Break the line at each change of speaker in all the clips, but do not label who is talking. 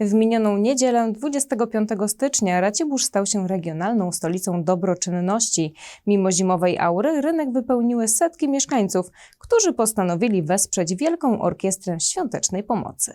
W minioną niedzielę 25 stycznia Racibórz stał się regionalną stolicą dobroczynności. Mimo zimowej aury rynek wypełniły setki mieszkańców, którzy postanowili wesprzeć Wielką Orkiestrę Świątecznej Pomocy.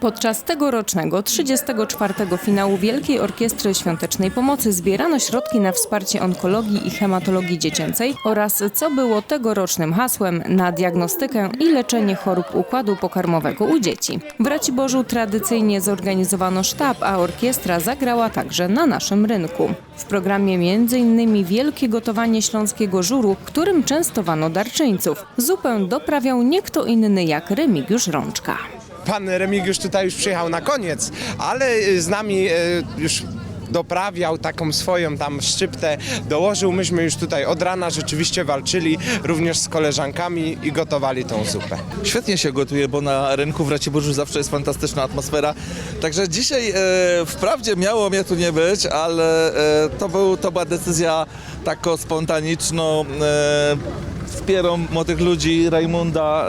Podczas tegorocznego 34. finału Wielkiej Orkiestry Świątecznej Pomocy zbierano środki na wsparcie onkologii i hematologii dziecięcej oraz, co było tegorocznym hasłem, na diagnostykę i leczenie chorób układu pokarmowego u dzieci. W Raciborzu tradycyjnie zorganizowano sztab, a orkiestra zagrała także na naszym rynku. W programie m.in. wielkie gotowanie śląskiego żuru, którym częstowano darczyńców. Zupę doprawiał nie kto inny jak Remigiusz Rączka.
Pan Remigiusz tutaj już przyjechał na koniec, ale y, z nami y, już doprawiał taką swoją tam szczyptę, dołożył. Myśmy już tutaj od rana rzeczywiście walczyli również z koleżankami i gotowali tą zupę.
Świetnie się gotuje, bo na rynku w Raciborzu zawsze jest fantastyczna atmosfera. Także dzisiaj e, wprawdzie miało mnie tu nie być, ale e, to, był, to była decyzja tako spontaniczną. E, wspieram młodych ludzi, Rajmunda,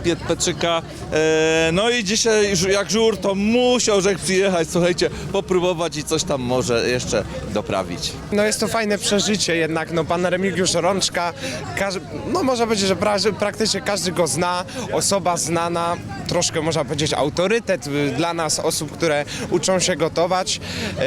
Piet Petrzyka. E, no i dzisiaj jak żur, to musiał Rzech przyjechać, słuchajcie, popróbować i coś tam może jeszcze doprawić.
No jest to fajne przeżycie jednak, no pan Remigiusz Rączka, każ- no można powiedzieć, że pra- praktycznie każdy go zna, osoba znana, troszkę można powiedzieć autorytet y, dla nas, osób, które uczą się gotować. E,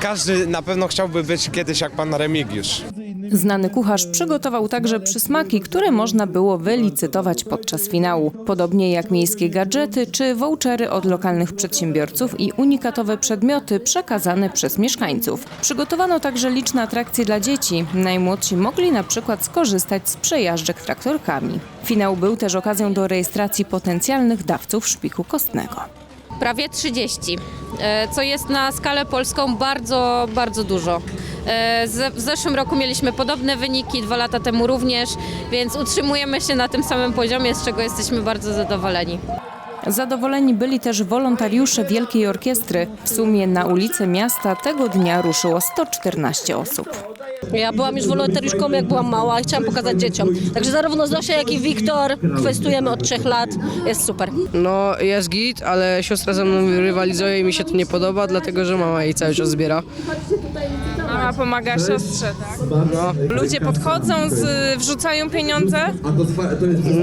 Każdy na pewno chciałby być kiedyś jak pan Remigiusz.
Znany kucharz przygotował także przysmaki, które można było wylicytować podczas finału. Podobnie jak miejskie gadżety czy vouchery od lokalnych przedsiębiorców i unikatowe przedmioty przekazane przez mieszkańców. Przygotowano także liczne atrakcje dla dzieci. Najmłodsi mogli na przykład skorzystać z przejażdżek traktorkami. Finał był też okazją do rejestracji potencjalnych dawców szpiku kostnego.
prawie 30, e, co jest na skalę polską bardzo, bardzo dużo. E, W zeszłym roku mieliśmy podobne wyniki, dwa lata temu również, więc utrzymujemy się na tym samym poziomie, z czego jesteśmy bardzo zadowoleni.
Zadowoleni byli też wolontariusze Wielkiej Orkiestry. W sumie na ulice miasta tego dnia ruszyło 114 osób.
Ja byłam już wolontariuszką, jak byłam mała i chciałam pokazać dzieciom. Także zarówno Zosia, jak i Wiktor kwestujemy od trzech lat. Jest super.
No jest git, ale siostra ze mną rywalizuje i mi się to nie podoba, dlatego że mama jej cały czas zbiera.
Mama pomaga siostrze, tak?
No,
Ludzie podchodzą, z, wrzucają pieniądze.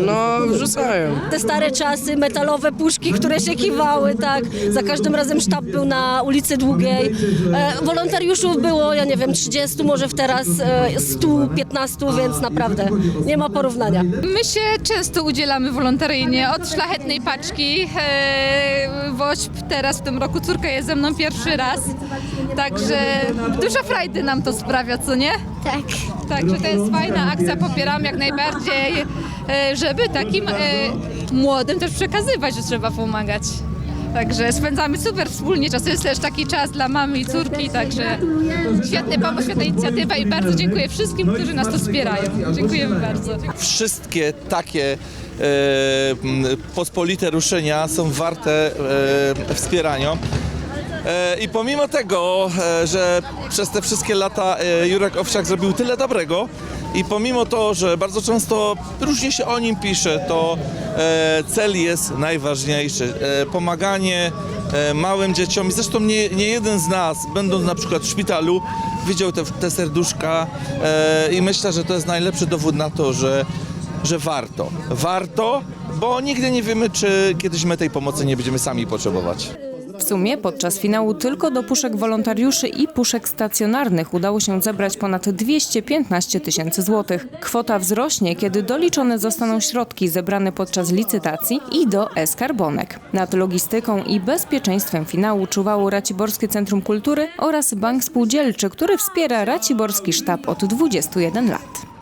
no wrzucają.
Te stare czasy, metalowe puszki, które się kiwały, tak. Za każdym razem sztab był na ulicy Długiej. E, wolontariuszów było, ja nie wiem, 30, może w teraz e, 115, więc naprawdę nie ma porównania.
My się często udzielamy wolontaryjnie od szlachetnej paczki. E, Wośp teraz w tym roku córka jest ze mną pierwszy raz. Także dużo frajdy nam to sprawia, co nie?
Tak.
Także to jest fajna akcja, popieram jak najbardziej, e, żeby takim e, młodym też przekazywać, że trzeba pomagać. Także spędzamy super wspólnie czas. To jest też taki czas dla mamy i córki, także świetny pomysł, świetna inicjatywa i bardzo dziękuję wszystkim, którzy nas tu wspierają. Dziękujemy bardzo.
wszystkie takie e, pospolite ruszenia są warte e, wspierania. E, I pomimo tego, e, że przez te wszystkie lata e, Jurek Owsiak zrobił tyle dobrego i pomimo to, że bardzo często różnie się o nim pisze, to cel jest najważniejszy. Pomaganie małym dzieciom. I zresztą nie, nie jeden z nas, będąc na przykład w szpitalu, widział te, te serduszka i myślę, że to jest najlepszy dowód na to, że, że warto. Warto, bo nigdy nie wiemy, czy kiedyś my tej pomocy nie będziemy sami potrzebować.
W sumie podczas finału tylko do puszek wolontariuszy i puszek stacjonarnych udało się zebrać ponad 215 tysięcy złotych. Kwota wzrośnie, kiedy doliczone zostaną środki zebrane podczas licytacji i do e-skarbonek. Nad logistyką i bezpieczeństwem finału czuwało Raciborskie Centrum Kultury oraz Bank Spółdzielczy, który wspiera Raciborski Sztab od 21 lat.